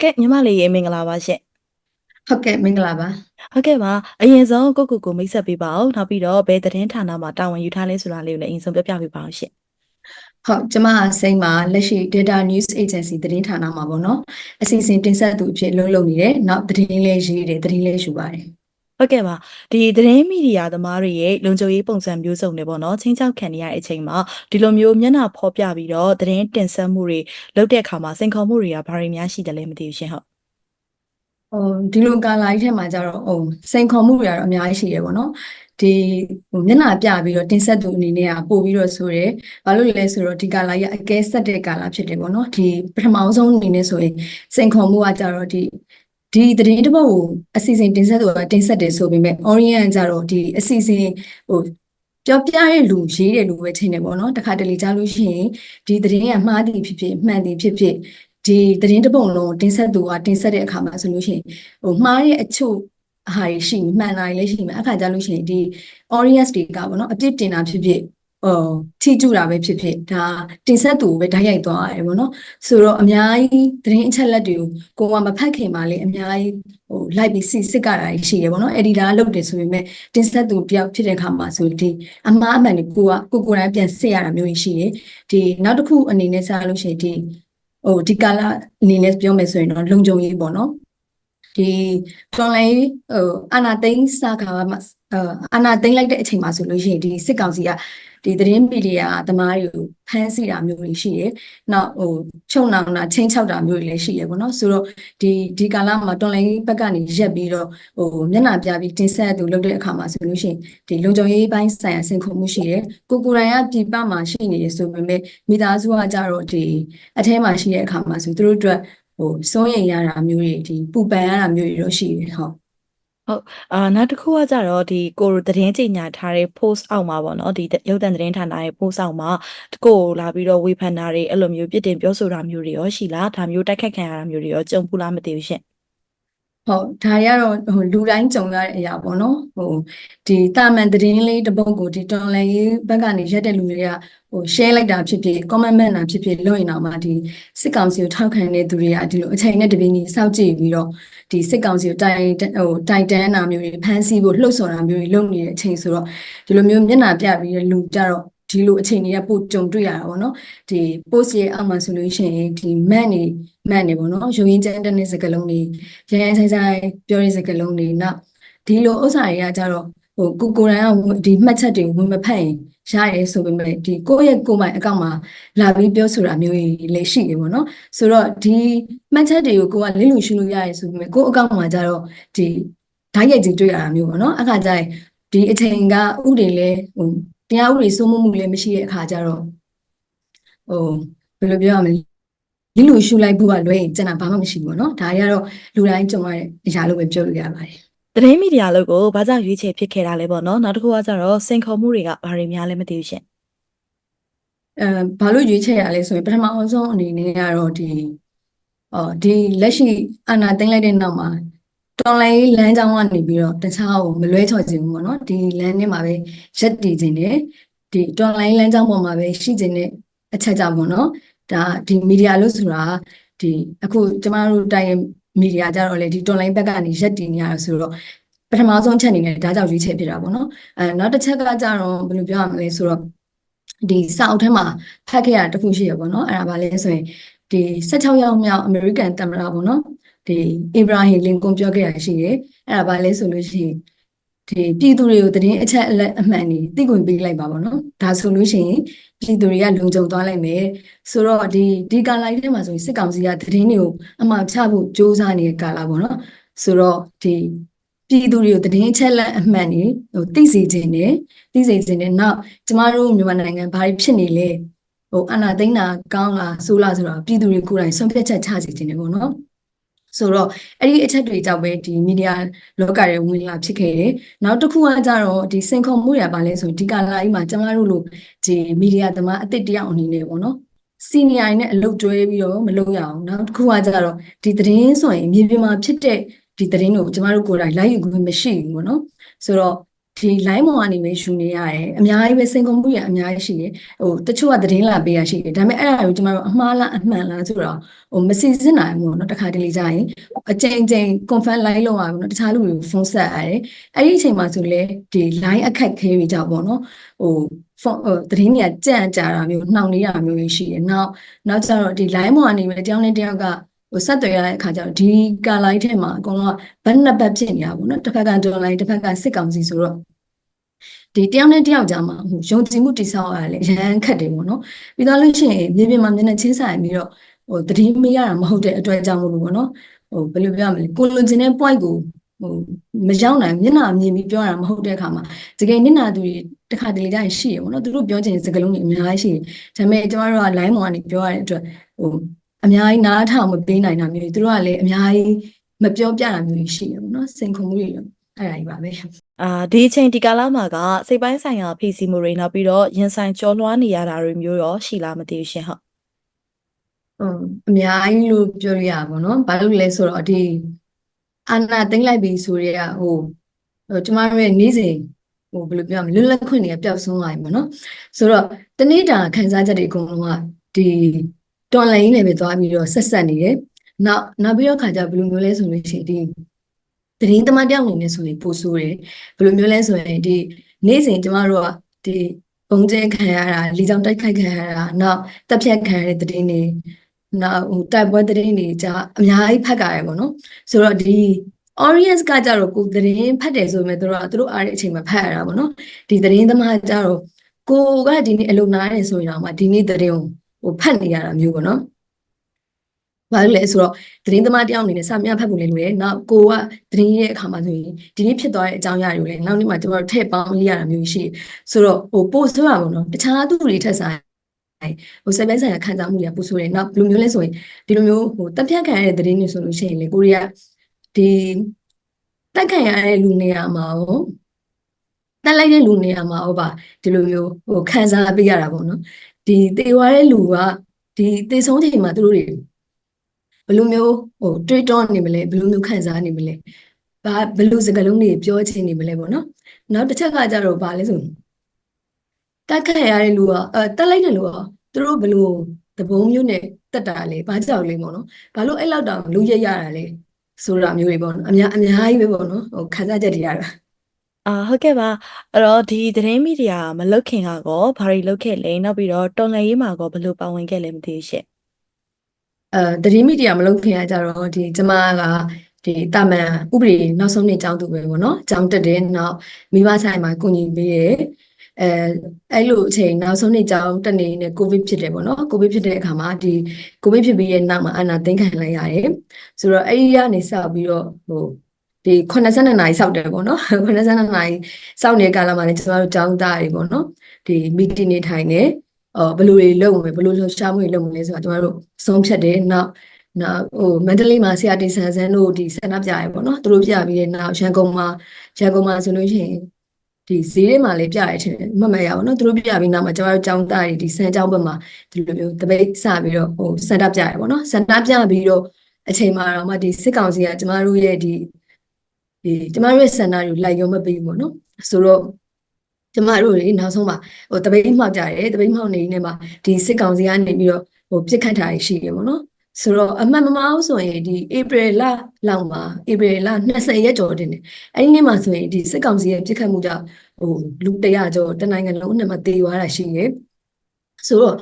ဟုတ်ကဲ့ညီမလေးရေမင်္ဂလာပါရှင့်ဟုတ်ကဲ့မင်္ဂလာပါဟုတ်ကဲ့ပါအရင်ဆုံးကိုကိုကိုမိတ်ဆက်ပေးပါအောင်နောက်ပြီးတော့ဘယ်သတင်းဌာနမှာတာဝန်ယူထားလဲဆိုတာလေးကိုလည်းအရင်ဆုံးပြောပြပေးပါအောင်ရှင့်ဟုတ်ကျမကစိတ်မှာလက်ရှိ Data News Agency သတင်းဌာနမှာပေါ့နော်အစီအစဉ်တင်ဆက်သူအဖြစ်လုပ်လုပ်နေတယ်နောက်သတင်းလေးရေးတယ်သတင်းလေးယူပါတယ် ဟုတ်ကဲ့ပါဒီသတင်းမီဒီယာသမားတွေရဲ့လုံခြုံရေးပုံစံမျိုးစုံတွေပေါ့နော်ချင်းချောက်ခံနေရတဲ့အချိန်မှာဒီလိုမျိုးမျက်နှာဖော်ပြပြီးတော့သတင်းတင်ဆက်မှုတွေလုပ်တဲ့အခါမှာစိန်ခေါ်မှုတွေကဘာတွေများရှိတယ်လဲမသိဘူးရှင်ဟုတ်ဟိုဒီလိုကာလာကြီးထဲမှာကျတော့ဟိုစိန်ခေါ်မှုတွေကတော့အများကြီးရှိတယ်ပေါ့နော်ဒီဟိုမျက်နှာပြပြီးတော့တင်ဆက်သူအနေနဲ့ကပို့ပြီးတော့ဆိုရယ်ဘာလို့လဲဆိုတော့ဒီကာလာကြီးကအကဲဆက်တဲ့ကာလာဖြစ်တယ်ပေါ့နော်ဒီပထမအောင်ဆုံးအနေနဲ့ဆိုရင်စိန်ခေါ်မှုကကျတော့ဒီ ဒီသတင်းတစ်ပုဒ်ကိုအစီအစဉ်တင်ဆက်သူကတင်ဆက်တယ်ဆိုပေမဲ့ Orient ကျတော့ဒီအစီအစဉ်ဟိုပြောပြတဲ့လူရေးတဲ့လူပဲထင်တယ်ပေါ့နော်တခါတလေကြားလို့ရှိရင်ဒီသတင်းကမှားသည်ဖြစ်ဖြစ်မှန်သည်ဖြစ်ဖြစ်ဒီသတင်းတစ်ပုဒ်လုံးတင်ဆက်သူကတင်ဆက်တဲ့အခါမှာဆိုလို့ရှိရင်ဟိုမှားတဲ့အချို့အဟာတွေရှိမှန်တာတွေလည်းရှိမှာအခါကြားလို့ရှိရင်ဒီ audience တွေကပေါ့နော်အပြစ်တင်တာဖြစ်ဖြစ် ဟိုထိကျူတာပဲဖြစ်ဖြစ်ဒါတင်ဆက်သူကိုပဲဓာတ်ရိုက်သွားရတယ်ပေါ့နော်ဆိုတော့အများကြီးသတင်းအချက်လက်တွေကိုကိုကမဖတ်ခင်မှာလေအများကြီးဟိုလိုက်ပြီးစစ်စစ်ကတာရှိရပေါ့နော်အက်ဒီတာလုပ်တယ်ဆိုပေမဲ့တင်ဆက်သူတယောက်ဖြစ်တဲ့အခါမှာဆိုဒီအမှားအမှန်တွေကိုကကိုကိုယ်တိုင်ပြန်စစ်ရတာမျိုးရှိတယ်ဒီနောက်တစ်ခုအနေနဲ့စားလို့ရှိရင်ဒီဟိုဒီကာလအနေနဲ့ပြောမယ်ဆိုရင်တော့လုံခြုံရေးပေါ့နော်ဒီတွန်လိုင်းဟိုအာနာသိန်းစာခါမှာအာနာသိန်းလိုက်တဲ့အချိန်မှာဆိုလို့ရှိရင်ဒီစစ်ကောင်စီက ဒီသတင်းမီဒီယာသမားတွေကိုဖမ်းဆီးတာမျိုးတွေရှိတယ်။နောက်ဟိုချုံနောင်တာချင်းချောက်တာမျိုးတွေလည်းရှိရပေါ့နော်။ဆိုတော့ဒီဒီကာလမှာတွန်လိုင်းဘက်ကနေရက်ပြီးတော့ဟိုမျက်နှာပြပြီးတင်ဆက်သူလုပ်တဲ့အခါမှာဆိုလို့ရှိရင်ဒီလုံခြုံရေးပိုင်းဆိုင်ရာစင်ခုမှုရှိတယ်။ကိုကိုရိုင်းကပြည်ပမှာရှိနေတယ်ဆိုပေမဲ့မိသားစုကကြတော့ဒီအထဲမှာရှိတဲ့အခါမှာဆိုသူတို့အတွက်ဟိုစိုးရိမ်ရတာမျိုးတွေဒီပူပန်ရတာမျိုးတွေတော့ရှိတယ်ဟုတ် ဟုတ်အာနောက်တစ်ခုကကြတော့ဒီကိုသတင်းကြေညာထားတဲ့ post အောက်မှာပေါ့နော်ဒီရုပ်သံသတင်းဌာနရဲ့ post အောက်မှာကိုလာပြီးတော့ဝေဖန်တာတွေအဲ့လိုမျိုးပြစ်တင်ပြောဆိုတာမျိုးတွေရောရှိလားဒါမျိုးတိုက်ခတ်ခံရတာမျိုးတွေရောကြုံဘူးလားမသိဘူးရှင့် ဟုတ်ဒါရတော့ဟိုလူတိုင်းကြုံရတဲ့အရာပေါ့နော်ဟိုဒီတာမန်သတင်းလေးတစ်ပုဒ်ကိုဒီတွန်လည်ရေးဘက်ကနေရက်တဲ့လူတွေကဟို share လိုက်တာဖြစ်ဖြစ် comment မှတ်တာဖြစ်ဖြစ်လုပ်ရင်တော့မှဒီစစ်ကောင်စီကိုထောက်ခံတဲ့သူတွေကဒီလိုအချိန်နဲ့တပြင်းကြီးစောင့်ကြည့်ပြီးတော့ဒီစစ်ကောင်စီကိုတိုင်ဟိုတိုင်တန်းတာမျိုးတွေဖမ်းဆီးဖို့လှုပ်ဆော်တာမျိုးတွေလုပ်နေတဲ့အချိန်ဆိုတော့ဒီလိုမျိုးမျက်နှာပြပြီးတဲ့လူကြတော့ ဒီလိုအချိန်တွေကပို့ကြုံတွေ့ရတာပေါ့နော်ဒီ post ရဲ့အောက်မှာဆိုလို့ရှိရင်ဒီ man နေ man နေပေါ့နော်ရုံရင်းကျန်းတဲ့စကားလုံးတွေရရဆိုင်ဆိုင်ပြောတဲ့စကားလုံးတွေနောက်ဒီလိုဥစ္စာတွေကကြတော့ဟိုကိုကိုရန်ကဒီမှတ်ချက်တွေဝင်မဖတ်ရင်ရရဲဆိုပေမဲ့ဒီကိုယ့်ရဲ့ကိုယ်ပိုင်အကောင့်မှာလာပြီးပြောဆိုတာမျိုးတွေလည်းရှိတယ်ပေါ့နော်ဆိုတော့ဒီမှတ်ချက်တွေကိုကိုကလင်းလူရှုလို့ရရဲဆိုပေမဲ့ကိုယ့်အကောင့်မှာကြတော့ဒီဓာတ်ရိုက်ကြီးတွေ့ရတာမျိုးပေါ့နော်အခါကျရင်ဒီအချိန်ကဥတွေလည်းဟို တရားဥတွေစိုးမိုးမှုလည်းမရှိတဲ့အခါကျတော့ဟိုဘယ်လိုပြောရမလဲ ဒီလူရှူလိုက်ဖို့ကလွဲရင်ကျန်တာဘာမှမရှိဘူးเนาะဒါတွေကတော့လူတိုင်းကြုံရတဲ့အရာလို့ပဲပြောလို့ရပါတယ် သတင်းမီဒီယာလို့ကိုဘာကြောင့်ရွေးချယ်ဖြစ်ခဲ့တာလဲပေါ့နော်နောက်တစ်ခုကကြတော့စိန်ခေါ်မှုတွေကဘာတွေများလဲမသိဘူးရှင့် အဲဘာလို့ရွေးချယ်ရလဲဆိုရင်ပထမအောင်ဆုံးအနေနဲ့ကတော့ဒီအော်ဒီလက်ရှိအာဏာသိမ်းလိုက်တဲ့နောက်မှာ တော်လိုင်းလမ်းကြောင်းကနေပြီးတော့တခြားကိုမလွဲချော်ခြင်းဘူးပေါ့နော်ဒီလမ်းထဲမှာပဲရက်တည်ခြင်းနဲ့ဒီတော်လိုင်းလမ်းကြောင်းပေါ်မှာပဲရှိခြင်းနဲ့အချက်ကြောင့်ပေါ့နော်ဒါဒီမီဒီယာလို့ဆိုတာဒီအခုကျမတို့တိုင်းမီဒီယာကြတော့လေဒီတော်လိုင်းဘက်ကနေရက်တည်နေရဆိုတော့ပထမဆုံးအချက်အနေနဲ့ဒါကြောင့်ရွေးချယ်ဖြစ်တာပေါ့နော်အဲနောက်တစ်ချက်ကကြတော့ဘယ်လိုပြောရမလဲဆိုတော့ဒီစာအုပ်ထဲမှာဖတ်ခဲ့ရတစ်ခုရှိရပေါ့နော်အဲ့ဒါဘာလဲဆိုရင်ဒီ16ရောက်မြောက်အမေရိကန်သမ္မတပေါ့နော် ဒီအိဘရာဟင်လင်ကွန်ပြောခဲ့ရရှိတယ်အဲ့ဒါဘာလဲဆိုလို့ရှိရင်ဒီပြည်သူတွေကိုသတင်းအချက်အလက်အမှန်တွေသိခွင့်ပေးလိုက်ပါပေါ့နော်ဒါဆိုလို့ရှိရင်ပြည်သူတွေကလုံခြုံသွားလိုက်မယ်ဆိုတော့ဒီဒီကာလာထဲမှာဆိုရင်စစ်ကောင်စီကသတင်းတွေကိုအမှားချဖို့စ조사နေတဲ့ကာလာပေါ့နော်ဆိုတော့ဒီပြည်သူတွေကိုသတင်းအချက်လက်အမှန်တွေဟိုသိစေခြင်းနဲ့သိစေခြင်းနဲ့နောက်ကျမတို့မြန်မာနိုင်ငံဘာဖြစ်နေလဲဟိုအနာသိန်းတာကောင်းလားဆိုးလားဆိုတော့ပြည်သူတွေကိုယ်တိုင်ဆုံးဖြတ်ချက်ချစေခြင်းနဲ့ပေါ့နော် ဆိုတော့အဲ့ဒီအချက်တွေကြောင့်ပဲဒီမီဒီယာလောကရဲ့ဝင်လာဖြစ်ခဲ့တယ်။နောက်တစ်ခုကကြတော့ဒီစင်ခေါ်မှုရပါလဲဆိုဒီကာလာကြီးမှာကျမတို့လိုဒီမီဒီယာသမားအစ်စ်တယောက်အနေနဲ့ပေါ့နော်။စီနီယာနဲ့အလုပ်တွဲပြီးတော့မလုပ်ရအောင်။နောက်တစ်ခုကကြတော့ဒီသတင်းဆိုရင်မြေပြင်မှာဖြစ်တဲ့ဒီသတင်းကိုကျမတို့ကိုယ်တိုင်လိုက်ယူခွင့်မရှိဘူးပေါ့နော်။ဆိုတော့ ဒီ line ပေါ်ကနေပဲယူနေရတယ်အများကြီးပဲစိန်ခေါ်မှုရအများကြီးရှိတယ်ဟိုတချို့ကသတင်းလာပေးရရှိတယ်ဒါပေမဲ့အဲ့ဒါကိုကျမတို့အမှားလားအမှန်လားဆိုတော့ဟိုမစီစစ်နိုင်ဘူးเนาะတခါတလေကြာရင်အချိန်ချင်း confirm line လောက်ရဘူးเนาะတခြားလူတွေကိုဖုန်းဆက်ရတယ်အဲ့ဒီအချိန်မှာဆိုလဲဒီ line အခက်ခဲတွေကြောင့်ပေါ့เนาะဟိုဖုန်းဟိုသတင်းတွေကကြန့်ကြာတာမျိုးနှောင့်နှေးတာမျိုးရှိတယ်နောက်နောက်ကျတော့ဒီ line ပေါ်ကနေပဲတယောက်နဲ့တယောက်က ဟိုဆက်သွယ်ရတဲ့အခါကျတော့ဒီကာလိုင်းထဲမှာအကုန်လုံးကဘက်နှစ်ဘက်ဖြစ်နေတာပေါ့နော်တစ်ဖက်ကဒေါ်လာတစ်ဖက်ကစစ်ကောင်စီဆိုတော့ဒီတယောက်နဲ့တယောက်ကြားမှာဟိုယုံကြည်မှုတည်ဆောက်ရတယ်လေအရန်ခက်တယ်ပေါ့နော်ပြီးတော့လို့ရှိရင်မြေပြင်မှာမျက်နှာချင်းဆိုင်ပြီးတော့ဟိုတည်မရတာမဟုတ်တဲ့အတွက်ကြောင့်မလို့ပေါ့နော်ဟိုဘယ်လိုပြောရမလဲကိုလွန်ကျင်တဲ့ point ကိုဟိုမရောက်နိုင်မျက်နှာမြင်ပြီးပြောရတာမဟုတ်တဲ့အခါမှာတကယ်နစ်နာသူတွေတစ်ခါတလေကြာရင်ရှိရပေါ့နော်သူတို့ပြောချင်တဲ့စကားလုံးတွေအများကြီးရှိတယ်ဒါပေမဲ့ကျမတို့က line ပေါ်ကနေပြောရတဲ့အတွက်ဟို အများကြီးနားထောင်မပေးနိုင်တာမျိုးတွေသူတို့ကလည်းအများကြီးမပြောပြတာမျိုးတွေရှိရပေါ့နော်စိန်ခေါ်မှုတွေတော့အဲ့ဒါကြီးပါပဲအာဒီအချိန်ဒီကာလမှာကစိတ်ပိုင်းဆိုင်ရာဖိစီးမှုတွေနောက်ပြီးတော့ရင်ဆိုင်ကြောလွှားနေရတာတွေမျိုးရောရှိလားမသိဘူးရှင်ဟုတ်ဟုတ်အများကြီးလို့ပြောလို့ရပါဘောနော်ဘာလို့လဲဆိုတော့ဒီအာနာသိမ့်လိုက်ပြီဆိုရဲဟိုဟိုကျမတို့ရဲ့နေ့စဉ်ဟိုဘယ်လိုပြောမလဲလွတ်လပ်ခွင့်တွေကပျောက်ဆုံးသွားပြီပေါ့နော်ဆိုတော့တနေ့တာခန်းစားချက်တွေအကုန်လုံးကဒီ တွန်လိုင်းနဲ့ပဲသွားပြီးတော့ဆက်ဆက်နေတယ်နောက်နောက်ပြီးတော့ခါကျဘယ်လိုမျိုးလဲဆိုလို့ရှိရင်ဒီသတင်းသမားတယောက်အနေနဲ့ဆိုရင်ပို့ဆိုးတယ်ဘယ်လိုမျိုးလဲဆိုရင်ဒီနေ့စဉ်ကျမတို့ကဒီပုံကျဲခံရတာလီကြောင်တိုက်ခိုက်ခံရတာနောက်တပ်ဖြတ်ခံရတဲ့သတင်းတွေနောက်ဟိုတိုက်ပွဲသတင်းတွေကြာအများကြီးဖတ်ကြရပေါ့နော်ဆိုတော့ဒီ audience ကကြတော့ကိုယ်သတင်းဖတ်တယ်ဆိုပေမဲ့သူတို့ကသူတို့အားတဲ့အချိန်မှာဖတ်ရတာပေါ့နော်ဒီသတင်းသမားကြတော့ကိုကဒီနေ့အလုပ်နားတယ်ဆိုရင်တော့မှဒီနေ့သတင်းကို ဟိုဖတ်နေရတာမျိုးပေါ့နော်ဘာလို့လဲဆိုတော့သတင်းသမားတယောက်အနေနဲ့စာမျှဖတ်ဖို့လည်းလိုတယ်နောက်ကိုကသတင်းရေးတဲ့အခါမှာဆိုရင်ဒီနေ့ဖြစ်သွားတဲ့အကြောင်းအရာတွေကိုလည်းနောက်နေ့မှကျွန်တော်တို့ထည့်ပေါင်းရေးရတာမျိုးရှိတယ်ဆိုတော့ဟို post ဆိုတာပေါ့နော်တခြားသူတွေထက်ဆိုင်ဟိုစိတ်ပိုင်းဆိုင်ရာခံစားမှုတွေကပူဆိုးတယ်နောက်ဘယ်လိုမျိုးလဲဆိုရင်ဒီလိုမျိုးဟိုတက်ဖြတ်ခံရတဲ့သတင်းတွေဆိုလို့ရှိရင်လေကိုရီးယားဒီတက်ခံရတဲ့လူနေရာမှာရောတက်လိုက်တဲ့လူနေရာမှာရောပါဒီလိုမျိုးဟိုခံစားပေးရတာပေါ့နော် ဒီတေဝါတဲ့လူကဒီတေဆုံးချိန်မှာသူတို့တွေဘယ်လိုမျိုးဟိုတွေးတောနေမလဲဘယ်လိုမျိုးခံစားနေမလဲဘာဘယ်လိုစကားလုံးတွေပြောချင်နေမလဲပေါ့နော်နောက်တစ်ချက်ကကြတော့ဘာလဲဆိုရင်တက်ခတ်ရတဲ့လူကအဲတက်လိုက်တဲ့လူကသူတို့ဘယ်လိုသဘောမျိုးနဲ့တက်တာလဲဘာကြောက်လဲပေါ့နော်ဘာလို့အဲ့လောက်တောင်လူရက်ရတာလဲဆိုတာမျိုးတွေပေါ့နော်အများအများကြီးပဲပေါ့နော်ဟိုခံစားချက်တွေရတာ အာဟုတ်ကဲ့ပါအဲ့တော့ဒီသတင်းမီဒီယာမလုတ်ခင်ကကောဘာတွေလုတ်ခဲ့လဲနောက်ပြီးတော့တော်လှန်ရေးမှာကောဘယ်လိုပါဝင်ခဲ့လဲမသိဘူးရှင်အဲသတင်းမီဒီယာမလုပ်ခင်ကကြတော့ဒီကျမကဒီတာမန်ဥပဒေနောက်ဆုံးနေ့ကျောင်းသူပဲပေါ့နော်ကျောင်းတက်တယ်နောက်မိဘဆိုင်မှာကုညီပေးတယ်အဲအဲ့လိုအချိန်နောက်ဆုံးနေ့ကျောင်းတက်နေနဲ့ကိုဗစ်ဖြစ်တယ်ပေါ့နော်ကိုဗစ်ဖြစ်တဲ့အခါမှာဒီကိုဗစ်ဖြစ်ပြီးရဲ့နောက်မှာအာဏာသိမ်းခံလိုက်ရတယ်ဆိုတော့အဲ့ဒီကနေစပြီးတော့ဟို ဒီ82နာရီစောက်တယ်ပေါ့နော်82နာရီစောက်နေတဲ့ကာလမှာလည်းကျမတို့ကျောင်းသားတွေပေါ့နော်ဒီမီတင်နေထိုင်နေအော်ဘယ်လိုတွေလုပ်မလဲဘယ်လိုလှုပ်ရှားမှုတွေလုပ်မလဲဆိုတာကျမတို့ဆုံးဖြတ်တယ်နောက်နောက်ဟိုမန္တလေးမှာဆရာတင်ဆန်းဆန်းတို့ဒီဆန္ဒပြရဲပေါ့နော်သူတို့ပြပြီးတဲ့နောက်ရန်ကုန်မှာရန်ကုန်မှာဆိုလို့ရှိရင်ဒီဈေးထဲမှာလည်းပြရဲချင်တယ်မမရဘူးနော်သူတို့ပြပြီးနောက်မှာကျမတို့ကျောင်းသားတွေဒီစံကျောင်းဘက်မှာဒီလိုမျိုးတပိတ်စပြီးတော့ဟိုစန္ဒပြရဲပေါ့နော်စန္ဒပြပြီးတော့အချိန်မှာတော့မှဒီစစ်ကောင်စီကကျမတို့ရဲ့ဒီ ဒီကျမတို့ရဲ့စန္ဒတွေကိုလိုက်ရောမပေးဘူးပေါ့နော်ဆိုတော့ကျမတို့တွေနောက်ဆုံးမှာဟိုတပိတ်မှောက်ကြတယ်တပိတ်မှောက်နေနေမှာဒီစစ်ကောင်စီကနေပြီးတော့ဟိုပြစ်ခတ်တာရှိတယ်ပေါ့နော်ဆိုတော့အမှန်မမအောင်ဆိုရင်ဒီဧပြီလလောက်မှာဧပြီလ20ရက်ကျော်တင်တယ်အဲ့ဒီနေ့မှာဆိုရင်ဒီစစ်ကောင်စီရဲ့ပြစ်ခတ်မှုကြောင့်ဟိုလူ100ကျော်တနိုင်ငံလုံးနဲ့မှတေသွားတာရှိတယ်ဆိုတော့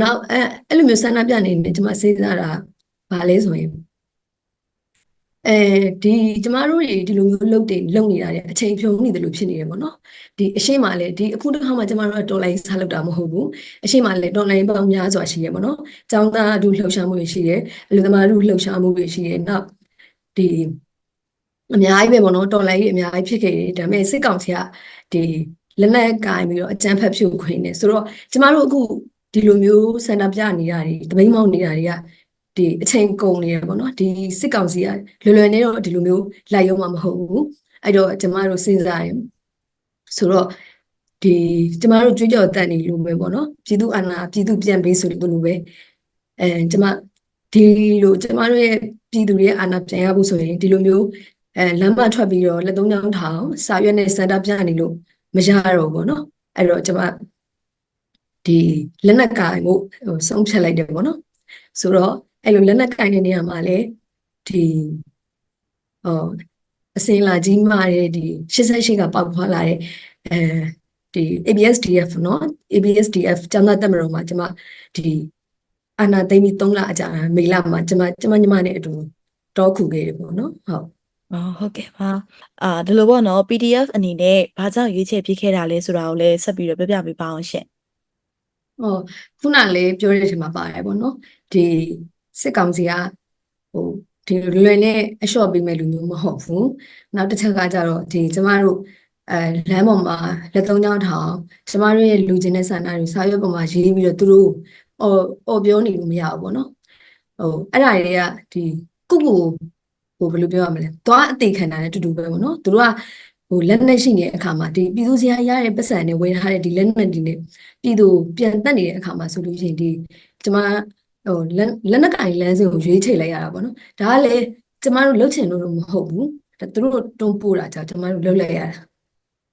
နောက်အဲအဲ့လိုမျိုးဆန္ဒပြနေနေကျွန်မစဉ်းစားတာဘာလဲဆိုရင် အဲဒီကျမတို့တွေဒီလိုမျိုးလုပ်တယ်လုပ်နေတာတွေအချိန်ဖြုံနေတယ်လို့ဖြစ်နေတယ်ပေါ့နော်ဒီအရှိမလည်းဒီအခုတစ်ခါမှကျမတို့ကတော်လိုင်းစားလုပ်တာမဟုတ်ဘူးအရှိမလည်းတော်လိုင်းပေါင်းများစွာရှိရပေါ့နော်ចောင်းသားတို့လှုပ်ရှားမှုတွေရှိတယ်အလူသမားတို့လှုပ်ရှားမှုတွေရှိတယ်နောက်ဒီအများကြီးပဲပေါ့နော်တော်လိုင်းကြီးအများကြီးဖြစ်ခဲ့တယ်ဒါပေမဲ့စစ်ကောင်စီကဒီလက်နက်ကင်ပြီးတော့အကြမ်းဖက်ဖြိုခွင်းနေဆိုတော့ကျမတို့အခုဒီလိုမျိုးဆန္ဒပြနေတာတွေတပိန်းမောင်းနေတာတွေက ဒီအချိန်ကုန်နေရပေါ့နော်ဒီစစ်ကောင်စီကလွယ်လွယ်နဲ့တော့ဒီလိုမျိုးလိုက်ရုံမှမဟုတ်ဘူးအဲ့တော့ကျမတို့စဉ်းစားရင်ဆိုတော့ဒီကျမတို့ကြွေးကြော်တတ်နေလို့ပဲပေါ့နော်ပြည်သူအာဏာပြည်သူပြန်ပေးဆိုလို့ပဲအဲကျမဒီလိုကျမတို့ရဲ့ပြည်သူတွေရဲ့အာဏာပြန်ရဖို့ဆိုရင်ဒီလိုမျိုးအဲလမ်းမထွက်ပြီးတော့လက်သုံးချောင်းထောင်စာရွက်နဲ့စန္ဒပြနေလို့မရတော့ဘူးနော်အဲ့တော့ကျမဒီလက်နက်ကင်ကိုဆုံးဖြတ်လိုက်တယ်ပေါ့နော်ဆိုတော့ အဲ့လိုလက်နက်ကင်တဲ့နေရာမှာလေဒီဟိုအစင်လာကြီးမာတဲ့ဒီ88ကပေါက်ဖွာလာတဲ့အဲဒီ ABSDF เนาะ ABSDF ကျန်းသာတက်မတော်မှာကျွန်မဒီအာနာသိမ့်ပြီး3လအကြာမေလမှာကျွန်မကျွန်မညီမနဲ့အတူတောခုခဲ့တယ်ပေါ့နော်ဟုတ် အော်ဟုတ်ကဲ့ပါအာဒီလိုပေါ့နော် PDF အနေနဲ့ဘာကြောင့်ရွေးချယ်ဖြစ်ခဲ့တာလဲဆိုတာကိုလည်းဆက်ပြီးတော့ပြပြပေးပါအောင်ရှင် ဟောခုနလေးပြောတဲ့အချိန်မှာပါတယ်ပေါ့နော်ဒီ စစ်ကောင်စီကဟိုဒီလွယ်နဲ့အလျှော့ပေးမဲ့လူမျိုးမဟုတ်ဘူးနောက်တစ်ချက်ကကြတော့ဒီကျမတို့အဲလမ်းပေါ်မှာလက်သုံးချောင်းထောင်ကျမတို့ရဲ့လူချင်းတဲ့ဆန္ဒတွေစာရွက်ပေါ်မှာရေးပြီးတော့သူတို့ဟိုဟိုပြောနေလို့မရဘူးပေါ့နော်ဟိုအဲ့ဒါတွေကဒီကုကုဟိုဘယ်လိုပြောရမလဲသွားအသေးခံတာနဲ့တူတူပဲပေါ့နော်သူတို့ကဟိုလက်နက်ရှိနေတဲ့အခါမှာဒီပြည်သူစရာရတဲ့ပတ်စံတွေဝယ်ထားတဲ့ဒီလက်နက်တွေနဲ့ပြည်သူပြန်တက်နေတဲ့အခါမှာဆိုလို့ရှိရင်ဒီကျမ ဟိုလက်လက်နက်ကင်လမ်းစဉ်ကိုရွေးချယ်လိုက်ရတာပေါ့နော်ဒါကလည်းကျမတို့လှုပ်ချင်လို့တော့မဟုတ်ဘူးဒါသူတို့တွန်းပို့တာကြောင့်ကျမတို့လှုပ်လိုက်ရတာ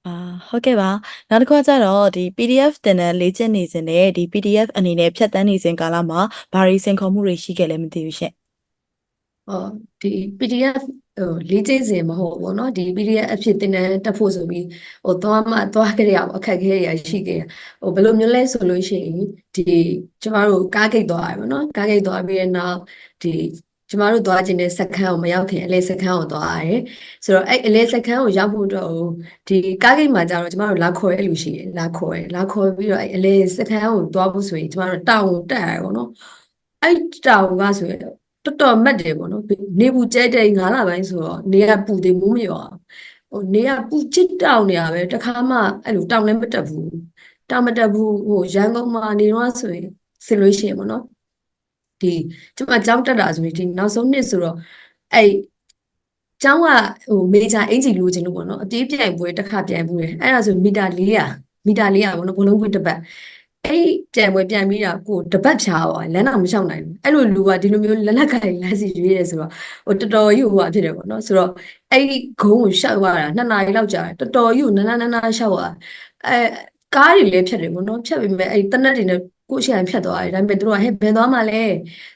အာဟုတ်ကဲ့ပါနောက်တစ်ခုကကျတော့ဒီ PDF တင်တဲ့လေ့ကျင့်နေစဉ်နဲ့ဒီ PDF အနေနဲ့ဖြတ်တန်းနေစဉ်ကာလမှာဘာတွေစိန်ခေါ်မှုတွေရှိခဲ့လဲမသိဘူးရှင်ဟောဒီ PDF ဟိုလေးကျင်းစင်မဟုတ်ဘူးเนาะဒီ PDF အဖြစ်တင်တဲ့တက်ဖို့ဆိုပြီးဟိုသွားမှသွားကြရအောင်အခက်အခဲတွေရှိခဲ့ဟိုဘယ်လိုမျိုးလဲဆိုလို့ရှိရင်ဒီကျမတို့ကားဂိတ်သွားရပါเนาะကားဂိတ်သွားပြီးတဲ့နောက်ဒီကျမတို့သွားခြင်းတဲ့စခန်းကိုမရောက်ခင်အလဲစခန်းကိုသွားရတယ်ဆိုတော့အဲ့အလဲစခန်းကိုရောက်ဖို့တော့ဒီကားဂိတ်မှာကျတော့ကျမတို့လာခေါ်ရလူရှိတယ်လာခေါ်ရလာခေါ်ပြီးတော့အဲ့အလဲစခန်းကိုသွားဖို့ဆိုရင်ကျမတို့တောင်ကိုတက်ရတယ်ပေါ့နော်အဲ့တောင်ကဆိုရင် တော်တော်မတ်တယ်ပေါ့နော်နေဘူးကျဲတဲ့ငါးလပိုင်းဆိုတော့နေကပူတယ်မိုးမရောဟိုနေကပူချစ်တောင်နေရပဲတခါမှအဲ့လိုတောင်လည်းမတက်ဘူးတောင်မတက်ဘူးဟိုရန်ကုန်မှာနေတော့ဆိုရင်ဆင်လို့ရှိရင်ပေါ့နော်ဒီကျမကြောင်းတက်တာဆိုရင်ဒီနောက်ဆုံးနှစ်ဆိုတော့အဲ့ကျောင်းကဟိုမေဂျာအင်ဂျီလိုချင်လို့ပေါ့နော်အပြေးပြိုင်ပွဲတစ်ခါပြိုင်ပွဲအဲ့ဒါဆိုမီတာ400မီတာ400ပေါ့နော်ဘလုံးခွေတစ်ပတ် အဲ့ပြိုင်ပွဲပြန်ပြီးတာကိုတပတ်ဖြာသွားလမ်းတော့မလျှောက်နိုင်ဘူးအဲ့လိုလူကဒီလိုမျိုးလက်လက်ကိုင်လမ်းစီရွေးရဲဆိုတော့ဟိုတော်တော်ကြီးဟိုဟာဖြစ်တယ်ပေါ့နော်ဆိုတော့အဲ့ဒီဂုံးကိုရှောက်သွားတာနှစ်နာရီလောက်ကြာတယ်တော်တော်ကြီးကိုနန်းနန်းနန်းနန်းရှောက်သွားအဲကားတွေလည်းဖြတ်တယ်ပေါ့နော်ဖြတ်ပြီးမဲ့အဲ့တနက်တွေနဲ့ကိုရှိရင်ဖြတ်သွားတယ်ဒါပေမဲ့သူတို့ကဟဲ့ဘယ်သွားမှလဲ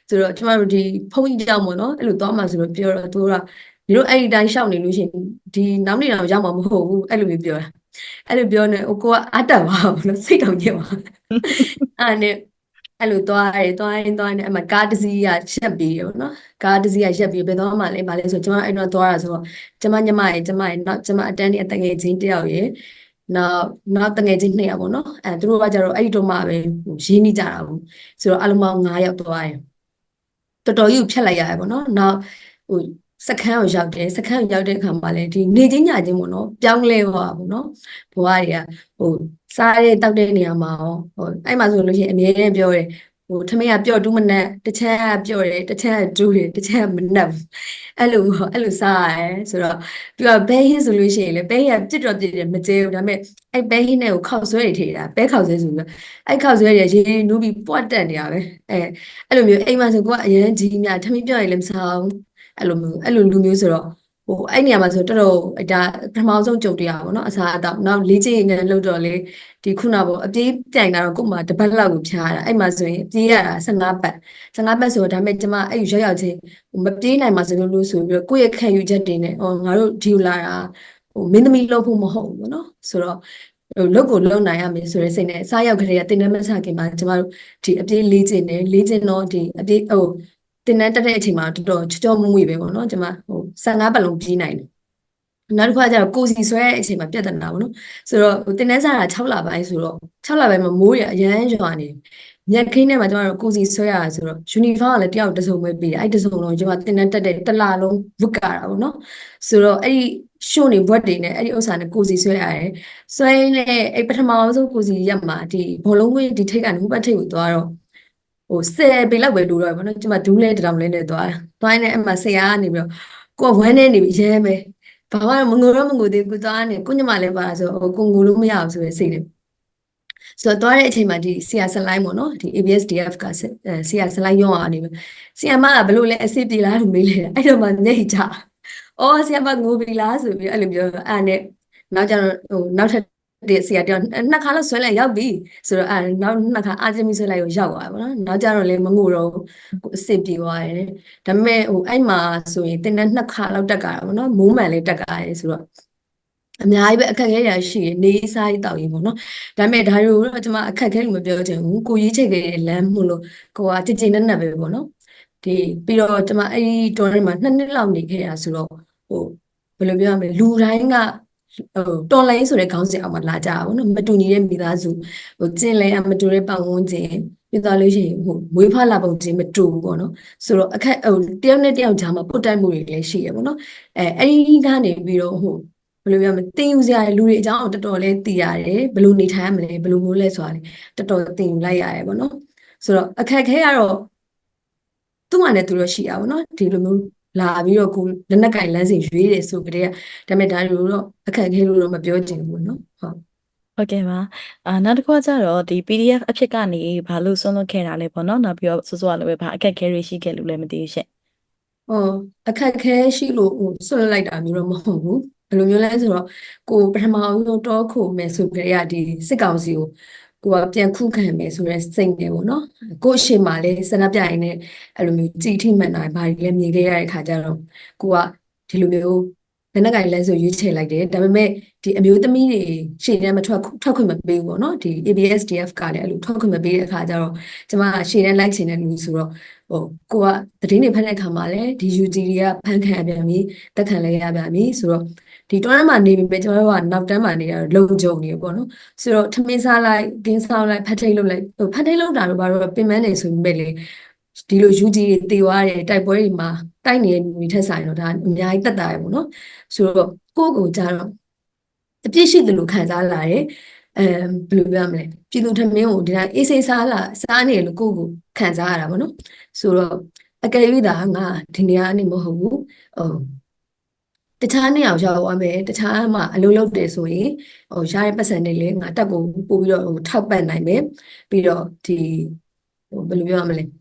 ဆိုတော့ကျမတို့ဒီဖုန်းကြီးကြောက်ပေါ့နော်အဲ့လိုသွားမှဆိုတော့ပြောတော့သူတို့ကဒီလိုအဲ့ဒီတိုင်းရှောက်နေလို့ရှိရင်ဒီနောက်နေ့တော့ရောက်မှာမဟုတ်ဘူးအဲ့လိုမျိုးပြောတာ အဲ့လိုပြောနေဟိုကိုကအတက်ပါဘောလို့စိတ်တောင်ညစ်ပါအဲ့နဲ့အဲ့လိုသွားရဲသွားရင်သွားရင်အမကားတစ်စီးကရက်ပြီးရောနော်ကားတစ်စီးကရက်ပြီးဘယ်တော့မှလည်းမလဲဆိုကျွန်မအဲ့တော့သွားတာဆိုတော့ကျွန်မညမရဲ့ကျွန်မရဲ့နောက်ကျွန်မအတန်းနဲ့အတငယ်ချင်းတယောက်ရဲ့နောက်နောက်တငယ်ချင်းနှစ်ယောက်ပေါ့နော်အဲသူတို့ကကြတော့အဲ့ဒီတော့မှပဲရင်းနှီးကြတာဘူးဆိုတော့အလုံးပေါင်း9ယောက်သွားတယ်တော်တော်ကြီးကိုဖြတ်လိုက်ရတယ်ပေါ့နော်နောက်ဟို စခန်းကိုရောက်တယ်စခန်းကိုရောက်တဲ့အခါမှာလည်းဒီနေချင်းညချင်းပေါ့နော်ပြောင်းလဲသွားပေါ့နော်ဘဝတွေကဟိုစားရဲတောက်တဲ့နေရာမှာဟိုအဲ့မှာဆိုလို့ရှိရင်အမြဲတမ်းပြောတယ်ဟိုထမင်းကပျော့တူးမနဲ့တစ်ချက်ကပျော့တယ်တစ်ချက်ကတူးတယ်တစ်ချက်ကမနှက်ဘူးအဲ့လိုအဲ့လိုစားရဲဆိုတော့ပြီးတော့ဘဲဟင်းဆိုလို့ရှိရင်လေဘဲဟင်းကပြစ်တော့ပြစ်တယ်မကျဲဘူးဒါပေမဲ့အဲ့ဘဲဟင်းနဲ့ကိုခောက်ဆွဲတွေထေးတာဘဲခောက်ဆွဲဆိုပြီးအဲ့ခောက်ဆွဲတွေရေနူးပြီးပွတ်တက်နေတာပဲအဲအဲ့လိုမျိုးအိမ်မှာဆိုကိုကအရင်ကြီးများထမင်းပျော့ရင်လည်းမစားဘူး အဲ့လိုမျိုးအဲ့လိုလူမျိုးဆိုတော့ဟိုအဲ့နေရာမှာဆိုတော်တော်ဒါပထမဆုံးကြုံတရားပေါ့နော်အစားအသောက်နောက်လေးချင်းငန်းလို့တော့လေဒီခုနပေါ့အပြေးပြိုင်တာတော့ကို့မှာတစ်ပတ်လောက်ကိုဖြားတာအဲ့မှာဆိုရင်ပြေးရတာ15ပတ်15ပတ်ဆိုတော့ဒါပေမဲ့ကျမအဲ့ရောက်ရောက်ချင်းမပြေးနိုင်မှာဆိုလို့လို့ဆိုပြီးတော့ကိုယ့်ရဲ့ခံယူချက်တွေနဲ့ဟောငါတို့ဒီလာတာဟိုမင်းသမီးလုပ်ဖို့မဟုတ်ဘူးပေါ့နော်ဆိုတော့ဟိုလုတ်ကိုလုံနိုင်ရမယ်ဆိုတဲ့စိတ်နဲ့စားရောက်ခရေကတင်နေမဆခင်မှာကျမတို့ဒီအပြေးလေးချင်းနဲ့လေးချင်းတော့ဒီအပြေးဟို တင်တန်းတက်တဲ့အချိန်မှာတော်တော်ချောချောမွေ့မွေ့ပဲပေါ့နော်ကျွန်မဟို15ပတ်လုံးပြီးနိုင်တယ်နောက်တစ်ခါကျတော့ကိုစီဆွဲတဲ့အချိန်မှာပြဿနာပေါ့နော်ဆိုတော့ဟိုတင်တန်းစားတာ6လပိုင်းဆိုတော့6လပိုင်းမှာမိုးရအရန်ရွာနေမြက်ခင်းထဲမှာကျွန်တော်တို့ကိုစီဆွဲရတာဆိုတော့ယူနီဖောင်းကလည်းတယောက်တစ်စုံပဲပေးတယ်အဲ့တစ်စုံလုံးကျွန်မတင်တန်းတက်တဲ့တစ်လလုံးဝတ်ကြတာပေါ့နော်ဆိုတော့အဲ့ဒီရှို့နေဘွက်တွေနဲ့အဲ့ဒီဥစ္စာနဲ့ကိုစီဆွဲရတယ်ဆွဲနေအဲ့ပထမဆုံးကိုစီရက်မှာဒီဘောလုံးခွေးဒီထိတ်ကနေဟိုဘက်ထိတ်ကိုသွားတော့ ဟို10ပေလောက်ပဲလိုတော့ဗောနော်ကျွန်မဒူးလဲတတောင်လဲနဲ့သွားတာသွားနေအဲ့မှာဆရာကနေပြီးတော့ကိုကဝမ်းနေနေပြီရဲမယ်ဘာမှမငိုတော့မငိုသေးဘူးကိုသွားနေကိုညမလည်းပါဆိုဟိုကိုငိုလို့မရဘူးဆိုတဲ့စိတ်နဲ့ဆိုတော့သွားတဲ့အချိန်မှာဒီဆရာစလိုင်းပေါ့နော်ဒီ ABSDF ကဆရာစလိုင်းရောင်းအောင်နေပြီဆရာမကဘလို့လဲအစ်စ်ပြေလားလို့မေးလိုက်တယ်အဲ့တော့မှမျက်ရည်ချဩအော်ဆရာမငိုပြီလားဆိုပြီးအဲ့လိုပြောအဲ့ဒါနဲ့နောက်ကျတော့ဟိုနောက်ထပ် ဒီဆရာတယောက်နှစ်ခါလောက်ဆွဲလိုက်ရောက်ပြီဆိုတော့အဲ့နောက်နှစ်ခါအာဂျမီဆွဲလိုက်ကိုရောက်သွားပါတော့နောက်ကျတော့လေမငိုတော့ဘူးအစ်စ်ပြေသွားတယ်ဒါပေမဲ့ဟိုအဲ့မှာဆိုရင်တင်တဲ့နှစ်ခါလောက်တက်ကြတာပေါ့နော်မိုးမှန်လေးတက်ကြတယ်ဆိုတော့အများကြီးပဲအခက်အခဲရရှိရနေစားရေးတောက်ရေးပေါ့နော်ဒါပေမဲ့ဒါတွေကိုတော့ကျွန်မအခက်အခဲလို့မပြောချင်ဘူးကိုရေးချိတ်ခဲ့တဲ့လမ်းမို့လို့ကိုကကြည်ကြည်နက်နက်ပဲပေါ့နော်ဒီပြီးတော့ကျွန်မအဲ့ဒီတော်ထဲမှာနှစ်နှစ်လောက်နေခဲ့ရဆိုတော့ဟိုဘယ်လိုပြောရမလဲလူတိုင်းက ဟိုတော်လိုင်းဆိုတဲ့ခေါင်းစဉ်အောက်မှာလာကြတာပေါ့နော်မတူညီတဲ့မိသားစုဟိုကျင်လဲအမတူတဲ့ပတ်ဝန်းကျင်ပြီးသွားလို့ရှိရင်ဟိုမွေးဖွားလာပုံချင်းမတူဘူးပေါ့နော်ဆိုတော့အခက်ဟိုတယောက်နဲ့တယောက်ကြားမှာပုတ်တိုက်မှုတွေလည်းရှိရပေါ့နော်အဲအဲ့ဒီကနေပြီးတော့ဟိုဘယ်လိုပြောမလဲတင်ယူစရာလူတွေအကြောင်းတော်တော်လေးသိရတယ်ဘယ်လိုနေထိုင်ရမလဲဘယ်လိုမျိုးလဲဆိုတာလေတော်တော်သိယူလိုက်ရတယ်ပေါ့နော်ဆိုတော့အခက်ခဲကတော့သူ့မှာနဲ့သူတော့ရှိရပါတော့ဒီလိုမျိုး လာပြီးတော့ကိုလက်နက်ကင်လမ်းစဉ်ရွေးတယ်ဆိုကြတဲ့ဒါပေမဲ့ဒါတွေတော့အခက်ခဲလို့တော့မပြောချင်ဘူးเนาะဟုတ် ဟုတ်ကဲ့ပါအာနောက်တစ်ခုကကျတော့ဒီ PDF အဖြစ်ကနေဘာလို့ဆွန့်လွတ်ခဲ့တာလဲပေါ့နော်နောက်ပြီးတော့စောစောကလည်းပဲဘာအခက်အခဲတွေရှိခဲ့လို့လည်းမသိဘူးရှင့် ဟောအခက်ခဲရှိလို့ဟိုဆွတ်လိုက်တာမျိုးတော့မဟုတ်ဘူးဘယ်လိုမျိုးလဲဆိုတော့ကိုပထမအောင်ဆုံးတောခုမယ်ဆိုကြရဒီစစ်ကောင်စီကို ကိုကပြန်ခုခံမယ်ဆိုတဲ့စိတ်နဲ့ပေါ့နော်ကိုအရှိမလေးစနပြိုင်နဲ့အဲ့လိုမျိုးကြည်ထိမှန်တာဘာတွေလဲမြင်ခဲ့ရတဲ့ခါကျတော့ကိုကဒီလိုမျိုး လက်နက်ကင်လဲဆိုရွေးချယ်လိုက်တယ်ဒါပေမဲ့ဒီအမျိုးသမီးတွေရှေ့တန်းမထွက်ထွက်ခွင့်မပေးဘူးပေါ့နော်ဒီ ABSDF ကလည်းအဲ့လိုထွက်ခွင့်မပေးတဲ့အခါကျတော့ကျမရှေ့တန်းလိုက်ချင်တဲ့လူဆိုတော့ဟိုကိုကသတင်းတွေဖတ်တဲ့အခါမှာလည်းဒီ UG တွေကဖန်ခံရပြန်ပြီတက်ခံလဲရပြန်ပြီဆိုတော့ဒီတွန်းမှာနေပြီပဲကျွန်တော်တို့ကနောက်တန်းမှာနေရတော့လုံကြုံနေပေါ့နော်ဆိုတော့ထမင်းစားလိုက်ကင်းစားလိုက်ဖတ်ထိတ်လုပ်လိုက်ဟိုဖတ်ထိတ်လုပ်တာတော့ဘာလို့ပင်မနေဆိုပေမဲ့လေ ဒီလို UG တွေတေသွားတယ်တိုက်ပွဲတွေမှာတိုက်နေတဲ့လူတွေထက်ဆိုင်တော့ဒါအများကြီးတက်တာရပေါ့နော်ဆိုတော့ကိုယ့်ကိုယ်ကြတော့အပြစ်ရှိတယ်လို့ခံစားလာတယ်အဲဘယ်လိုပြောရမလဲပြည်သူထမင်းကိုဒီတိုင်းအေးစိစားလာစားနေလို့ကိုယ့်ကိုခံစားရတာပေါ့နော်ဆိုတော့အကယ်၍သာငါဒီနေရာအနေမဟုတ်ဘူးဟိုတခြားနေရာရောက်သွားမယ်တခြားမှာအလုပ်လုပ်တယ်ဆိုရင်ဟိုရတဲ့ပတ်စံတွေလည်းငါတက်ကိုပို့ပြီးတော့ဟိုထောက်ပံ့နိုင်မယ်ပြီးတော့ဒီဟိုဘယ်လိုပြောရမလဲ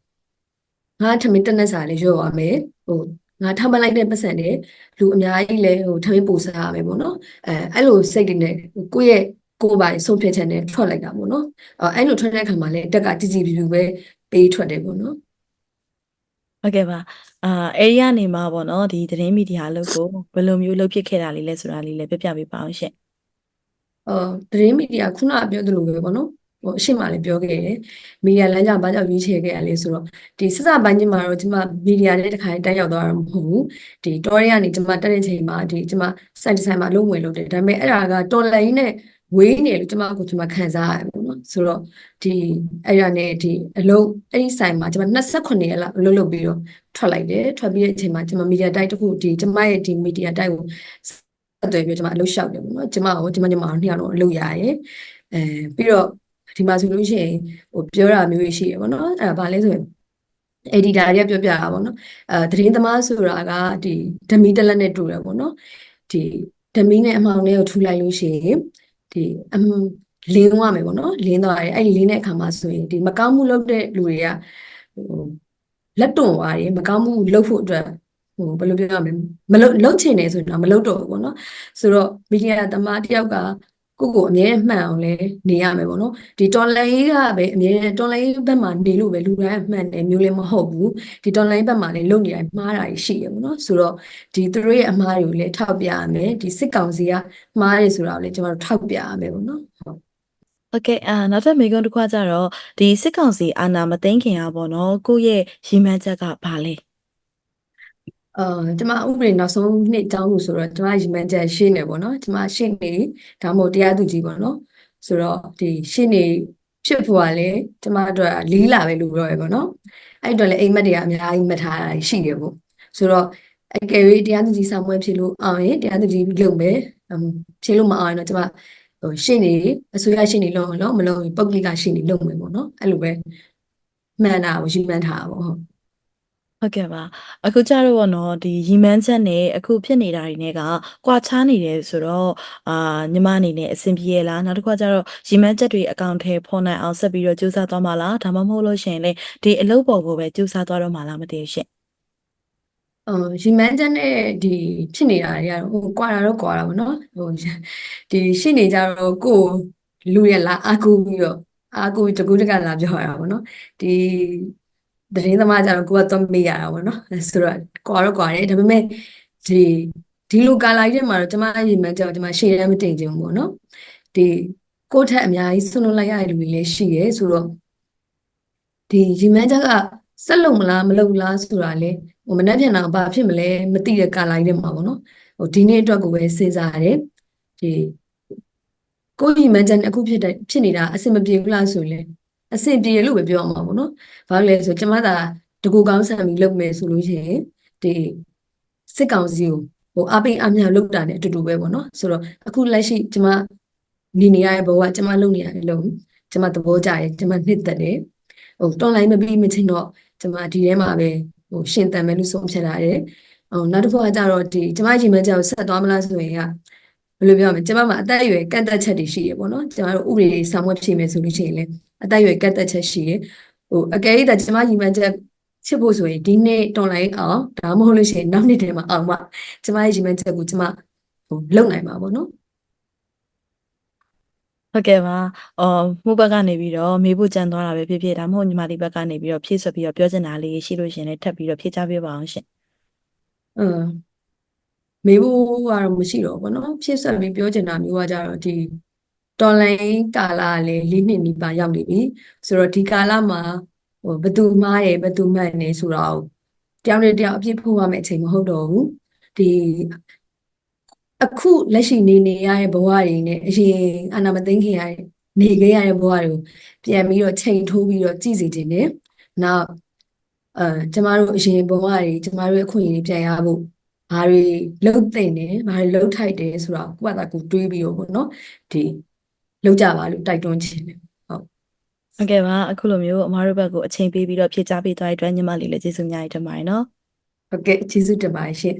ငါထမင်းတက်နေစားလေးရော့သွားမယ်ဟိုငါထောက်ပံ့လိုက်တဲ့ပတ်စံတွေလူအများကြီးလည်းဟိုထမင်းပို့စားရမယ်ပေါ့နော်အဲအဲ့လိုစိတ်တွေနဲ့ကိုယ့်ရဲ့ကိုယ်ပိုင်ဆုံးဖြတ်ချက်နဲ့ထွက်လိုက်တာပေါ့နော်အဲ့လိုထွက်တဲ့အခါမှာလည်းတက်ကကြည်ကြည်ပြူပြူပဲပေးထွက်တယ်ပေါ့နော်ဟုတ်ကဲ့ပါအာအဲ့ဒီကနေမှာပေါ့နော်ဒီသတင်းမီဒီယာအလုပ်ကိုဘယ်လိုမျိုးလုပ်ဖြစ်ခဲ့တာလေးလဲဆိုတာလေးလည်းပြပြပေးပါအောင်ရှင့်အော်သတင်းမီဒီယာခုနကပြောသလိုပဲပေါ့နော် ဟိုအရှိမလည်းပြောခဲ့တယ်မီဒီယာလမ်းကြောင်းဘာကြောင့်ရွေးချယ်ခဲ့ရလဲဆိုတော့ဒီစစပိုင်းချင်းမှာတော့ကျွန်မမီဒီယာနဲ့တခါတက်ရောက်သွားတာမဟုတ်ဘူးဒီတော်ရရကနေကျွန်မတက်တဲ့ချိန်မှာဒီကျွန်မစိုက်ဒီဇိုင်းမှာအလုပ်ဝင်လုပ်တယ်ဒါပေမဲ့အဲ့ဒါကတော်လိုင်းနဲ့ဝေးနေလို့ကျွန်မကိုကျွန်မခံစားရတယ်ပေါ့နော်ဆိုတော့ဒီအဲ့ဒါနဲ့ဒီအလုပ်အဲ့ဒီဆိုင်မှာကျွန်မ28ရက်လောက်အလုပ်လုပ်ပြီးတော့ထွက်လိုက်တယ်ထွက်ပြီးတဲ့အချိန်မှာကျွန်မမီဒီယာတိုက်တစ်ခုဒီကျွန်မရဲ့ဒီမီဒီယာတိုက်ကိုအတွေ့ပြီးကျွန်မအလုပ်လျှောက်တယ်ပေါ့နော်ကျွန်မကိုကျွန်မညီမတို့နှစ်ယောက်တော့အလုပ်ရရဲအဲပြီးတော့ ဒီမှာဆိုလို့ရှိရင်ဟိုပြောတာမျိုးရှိရပေါ့နော်အဲ့ဒါဘာလဲဆိုရင် editor တွေကပြောပြတာပေါ့နော်အဲသတင်းသမားဆိုတာကဒီဓမီတက်လက်နဲ့တူတယ်ပေါ့နော်ဒီဓမီနဲ့အမှောင်လေးကိုထူလိုက်လို့ရှိရင်ဒီအမ်လင်းသွားမယ်ပေါ့နော်လင်းသွားတယ်အဲ့ဒီလင်းတဲ့အခါမှာဆိုရင်ဒီမကောင်းမှုလုပ်တဲ့လူတွေကဟိုလက်တွန့်သွားတယ်မကောင်းမှုလုပ်ဖို့အတွက်ဟိုဘယ်လိုပြောရမလဲမလုပ်လုပ်ချင်တယ်ဆိုရင်တော့မလုပ်တော့ဘူးပေါ့နော်ဆိုတော့မီဒီယာသမားတယောက်က ကိုကိုအမြဲမှန်အောင်လဲနေရမယ်ပေါ့နော်ဒီတော်လိုင်းကပဲအမြဲတော်လိုင်းဘက်မှာနေလို့ပဲလူတိုင်းမှန်တယ်မျိုးလည်းမဟုတ်ဘူးဒီတော်လိုင်းဘက်မှာလည်းလုပ်နေတိုင်းမှားတာရှိရပေါ့နော်ဆိုတော့ဒီသူတို့ရဲ့အမှားတွေကိုလည်းထောက်ပြရမယ်ဒီစစ်ကောင်စီကမှားတယ်ဆိုတာကိုလည်းကျွန်တော်တို့ထောက်ပြရမယ်ပေါ့နော်ဟုတ်ဟုတ်ကဲ့အာနောက်ထပ်မေးခွန်းတစ်ခုကကြတော့ဒီစစ်ကောင်စီအာဏာမသိမ်းခင်อ่ะပေါ့နော်ကိုယ့်ရဲ့ရည်မှန်းချက်ကဘာလဲ အာကျမဥပဒေနောက်ဆုံးနှစ်အကြောင်းလို့ဆိုတော့ကျမရည်မှန်းချက်ရှင်းနေပေါ့နော်ကျမရှင်းနေဒါမှမဟုတ်တရားသူကြီးပေါ့နော်ဆိုတော့ဒီရှင်းနေဖြစ်ဖို့ကလည်းကျမတို့ကလေးလာပဲလို့ပြောရပေါ့နော်အဲ့အတွက်လည်းအိမ်မက်တွေကအများကြီးမှတ်ထားတာရှိတယ်ပေါ့ဆိုတော့အကယ်၍တရားသူကြီးဆောင်ပွဲဖြစ်လို့အောင်ရင်တရားသူကြီးလုပ်မယ်အမ်ဖြစ်လို့မအောင်ရင်တော့ကျမဟိုရှင်းနေအစိုးရရှင်းနေလို့လို့မလို့ပုဂ္ဂလိကရှင်းနေလုပ်မယ်ပေါ့နော်အဲ့လိုပဲမှန်တာကိုရည်မှန်းထားတာပေါ့ဟုတ် ဟုတ်ကဲ့ပါ အခုကြတော့ဗောနော် ဒီရီမန်းချက်နဲ့ အခုဖြစ်နေတာတွေနဲ့က ကွာခြားနေတယ်ဆိုတော့ အာ ညီမအနေနဲ့ အဆင်ပြေရလား နောက်တစ်ခုကကြတော့ရီမန်းချက်တွေ အကောင့်ထဲဖော်နိုင်အောင် ဆက်ပြီးတော့ ကြိုးစားသွားမှာလား ဒါမှမဟုတ်လို့ရှိရင်လေဒီအလုပ်ပေါ်ကိုပဲ ကြိုးစားသွားတော့မှာလား မသိဘူးရှင့်အအော်ရီမန်းချက်နဲ့ ဒီဖြစ်နေတာတွေကတော့ ဟို ကွာတာတော့ ကွာတာပေါ့နော် ဟိုဒီရှိနေကြတော့ ကိုယ်လူရလာအာကူပြီးတော့ အာကူတကူတက လာပြောရတာပေါ့နော် ဒီ သတင်းသမားကြတော့ကိုယ်ကတော့မေးရတာပေါ့နော်ဆိုတော့ကွာတော့ကွာတယ်ဒါပေမဲ့ဒီဒီလိုကာလာကြီးထဲမှာတော့ကျမရီမန်းချက်ကျမရှေ့တန်းမတင်ချင်ဘူးပေါ့နော်ဒီကိုယ့်ထက်အများကြီးဆွလွန်လိုက်ရတဲ့လူတွေလည်းရှိရဲဆိုတော့ဒီရီမန်းချက်ကဆက်လုံမလားမလုံလားဆိုတာလေဟိုမနှက်ပြန်တော့ဘာဖြစ်မလဲမသိတဲ့ကာလာကြီးထဲမှာပေါ့နော်ဟိုဒီနေ့အတွက်ကိုပဲစဉ်းစားရတယ်ဒီကိုယ်ကြီးမန်ချန်အခုဖြစ်တဲ့ဖြစ်နေတာအဆင်မပြေဘူးလားဆိုရင် အဆင်ပြေလို့ပဲပြောရမှာပေါ့နော်ဘာလို့လဲဆိုကျမသာတကူကောင်းဆန်ပြီးလုပ်မယ်ဆိုလို့ရှိရင်ဒီစစ်ကောင်စီကိုဟိုအပိအမြလုပ်တာနဲ့အတူတူပဲပေါ့နော်ဆိုတော့အခုလက်ရှိကျမနေနေရတဲ့ဘဝကျမလုပ်နေရတဲ့လို့ကျမသဘောကျတယ်ကျမနှစ်သက်တယ်ဟိုတွန်လိုင်းမပြီးမချင်းတော့ကျမဒီထဲမှာပဲဟိုရှင်တန်မယ်လို့ဆုံးဖြတ်ရတယ်။ဟိုနောက်တစ်ခုကကြတော့ဒီကျမရင်မကြောက်ဆက်သွားမလားဆိုရင်က ဘယ်လိုပြောမလဲကျမမှာအသက်အရွယ်ကန့်သက်ချက်တွေရှိရပေါ့နော်။ကျမတို့ဥပဒေတွေဆောင်ရွက်ဖြေမယ်ဆိုလို့ရှိရင်လည်းအသက်အရွယ်ကန့်သက်ချက်ရှိရ။ဟိုအကယ်၍ဒါကျမရင်မချက်ချစ်ဖို့ဆိုရင်ဒီနေ့တွန်လိုက်အောင်ဒါမှမဟုတ်လို့ရှိရင်နောက်နေ့တည်းမှာအောင်မှကျမရဲ့ရင်မချက်ကိုကျမဟိုလုံနိုင်မှာပေါ့နော်။ဟုတ်ကဲ့ပါအော်မှုဘက်ကနေပြီးတော့မေးဖို့ကြံသွားတာပဲဖြစ်ဖြစ်ဒါမှမဟုတ်ညီမလေးဘက်ကနေပြီးတော့ဖြည့်ဆွတ်ပြီးတော့ပြောချင်တာလေးရှိလို့ရှရင်လည်းထပ်ပြီးတော့ဖြည့်ချပေးပါအောင်ရှင်အင်း မေးဖို့ကတော့မရှိတော့ဘူးเนาะဖြည့်ဆက်ပြီးပြောချင်တာမျိုးကကြတော့ဒီတော်လိုင်းကာလကလည်း၄နှစ်နီးပါးရောက်နေပြီဆိုတော့ဒီကာလမှာဟိုဘယ်သူမှားတယ်ဘယ်သူမှန်တယ်ဆိုတော့တယောက်နဲ့တယောက်အပြစ်ဖို့ရမယ့်အချိန်မဟုတ်တော့ဘူးဒီအခုလက်ရှိနေနေရတဲ့ဘဝတွေနဲ့အရင်အာနာမသိခင်ရတဲ့နေခဲ့ရတဲ့ဘဝတွေကိုပြန်ပြီးတော့ချိန်ထိုးပြီးတော့ကြည့်စီခြင်းနဲ့နောက်အဲကျမတို့အရင်ဘဝတွေကျမတို့ရဲ့အခွင့်အရေးတွေပြန်ရဖို့ ဘာတွေလှုပ်သိမ့်တယ်ဘာတွေလှုပ်ထိုက်တယ်ဆိုတော့ကိုယ့်ဘာသာကိုယ်တွေးပြီးတော့ပေါ့နော်ဒီလှုပ်ကြပါလို့တိုက်တွန်းခြင်းတယ်ဟုတ်ဟုတ်ကဲ့ပါအခုလိုမျိုးအမားတို့ဘက်ကိုအချိန်ပေးပြီးတော့ဖြည့်ချပေးသွားတဲ့အတွက်ညီမလေးလည်းကျေးဇူးအများကြီးတင်ပါတယ်နော်ဟုတ်ကဲ့ကျေးဇူးတင်ပါတယ်ရှင်